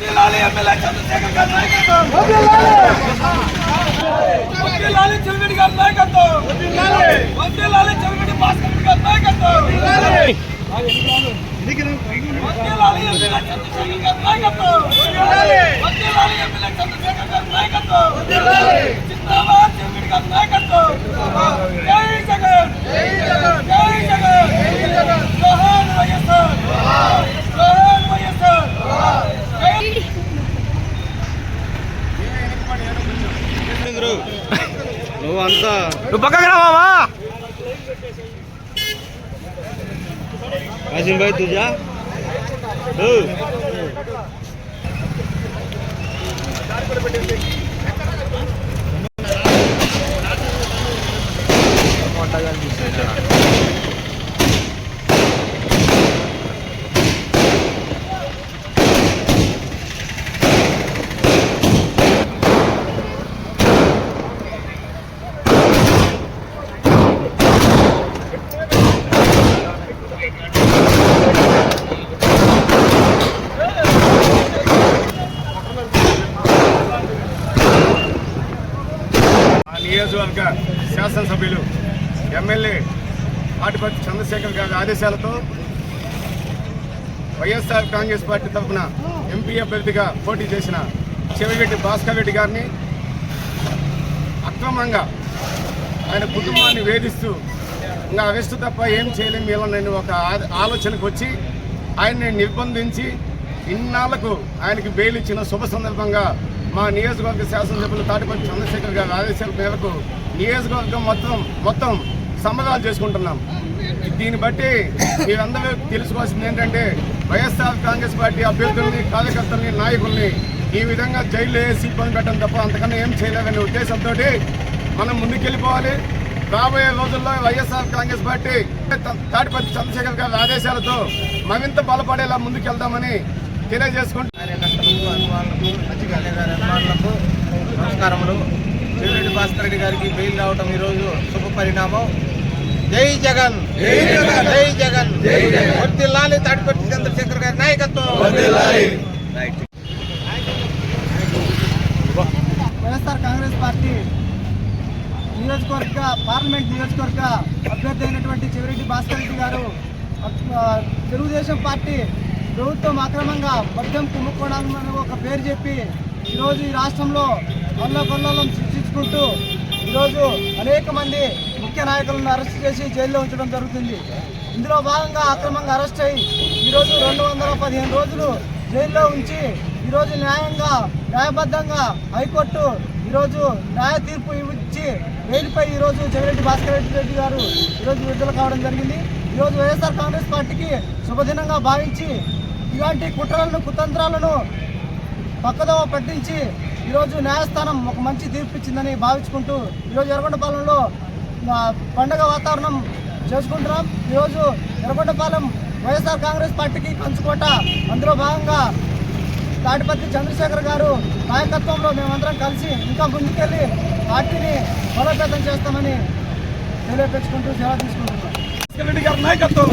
వర్ధిల్లాలి ఎమ్మెల్యే చంద్రశేఖర్ గారి నాయకత్వం వర్ధిల్లాలి చెవిరెడ్డి గారి నాయకత్వం వర్ధిల్లాలి చెవిరెడ్డి భాస్కర్ రెడ్డి గారి నాయకత్వం వర్ధిల్లాలి ఎమ్మెల్యే చంద్రశేఖర్ గారి నాయకత్వం వర్ధిల్లాలి ఎమ్మెల్యే చంద్రశేఖర్ గారి నాయకత్వం జిందాబాద్ చెవిరెడ్డి గారి నాయకత్వం జై జగన్ జై జగన్ జై జగన్ జోహార్ వైఎస్ఆర్ జోహార్ వైఎస్ఆర్ జై నువ్వు పక్కకి రావా కాసిం భాయ్ తుజా. ఆ నియోజకవర్గ శాసనసభ్యులు ఎమ్మెల్యే ఆటిపత్తి చంద్రశేఖర్ గారి ఆదేశాలతో వైఎస్ఆర్ కాంగ్రెస్ పార్టీ తరఫున ఎంపీ అభ్యర్థిగా పోటీ చేసిన చెవిరెడ్డి భాస్కర్ రెడ్డి గారిని అక్రమంగా ఆయన కుటుంబాన్ని వేధిస్తూ ఇంకా అరెస్టు తప్ప ఏం చేయలేము ఇలా నేను ఒక ఆలోచనకు వచ్చి ఆయన్ని నిర్బంధించి ఇన్నాళ్ళకు ఆయనకి బెయిల్ ఇచ్చిన శుభ సందర్భంగా మా నియోజకవర్గ శాసనసభ్యులు తాటిపల్లి చంద్రశేఖర్ గారి ఆదేశాల మేరకు నియోజకవర్గం మొత్తం మొత్తం సంబరాలు చేసుకుంటున్నాం. దీన్ని బట్టి మీరందరూ తెలుసుకోవాల్సింది ఏంటంటే వైఎస్ఆర్ కాంగ్రెస్ పార్టీ అభ్యర్థుల్ని కార్యకర్తల్ని నాయకుల్ని ఈ విధంగా జైల్లో వేసి ఇబ్బంది పెట్టడం తప్ప అంతకన్నా ఏం చేయలేదనే ఉద్దేశంతో మనం ముందుకెళ్ళిపోవాలి. రాబోయే రోజుల్లో వైఎస్ఆర్ కాంగ్రెస్ పార్టీ త- తాటిపత్రి చంద్రశేఖర్ గారి ఆదేశాలతో మరింత బలపడేలా ముందుకెళ్దామని తెలియజేసుకుంటూ కార్యకర్తలకు అభిమానులకు సచివాలయ గారి అభిమానులకు నమస్కారములు. చెవిరెడ్డి భాస్కర్ రెడ్డి గారికి బెయిల్ రావడం ఈరోజు శుభ పరిణామం. జై జగన్! జై జగన్! వర్దిల్లాలి తాడిపత్రి చంద్రశేఖర్ గారి నాయకత్వం. రైట్. వైఎస్ఆర్ కాంగ్రెస్ పార్టీ నియోజకవర్గ పార్లమెంట్ నియోజకవర్గ అభ్యర్థి అయినటువంటి చెవిరెడ్డి భాస్కర్ రెడ్డి గారు తెలుగుదేశం పార్టీ ప్రభుత్వం అక్రమంగా మద్యం కుమ్ముకోవడానికి ఒక పేరు చెప్పి ఈరోజు ఈ రాష్ట్రంలో అల్లకొల్లం సృష్టించుకుంటూ ఈరోజు అనేక మంది ముఖ్య నాయకులను అరెస్ట్ చేసి జైల్లో ఉంచడం జరుగుతుంది. ఇందులో భాగంగా అక్రమంగా అరెస్ట్ అయ్యి ఈరోజు రెండు వందల పదిహేను రోజులు జైల్లో ఉంచి ఈరోజు న్యాయంగా న్యాయబద్ధంగా హైకోర్టు ఈరోజు న్యాయ తీర్పు ఇచ్చి బెయిల్పై ఈరోజు జగరెడ్డి భాస్కర్ రెడ్డి రెడ్డి గారు ఈరోజు విడుదల కావడం జరిగింది. ఈరోజు వైఎస్ఆర్ కాంగ్రెస్ పార్టీకి శుభదినంగా భావించి ఇలాంటి కుట్రలను కుతంత్రాలను పక్కదోవ పట్టించి ఈరోజు న్యాయస్థానం ఒక మంచి తీర్పు ఇచ్చిందని భావించుకుంటూ ఈరోజు ఎర్రగొండపాలెంలో పండగ వాతావరణం చేసుకుంటున్నాం. ఈరోజు ఎర్రగొండపాలెం వైఎస్ఆర్ కాంగ్రెస్ పార్టీకి కంచుకోట. అందులో భాగంగా తాటిపత్రి చంద్రశేఖర్ గారు నాయకత్వంలో మేమందరం కలిసి ఇంకా ముందుకెళ్ళి పార్టీని బలోపేతం చేస్తామని తెలియపరుచుకుంటూ సేవ తీసుకుంటున్నాం. నాయకత్వం.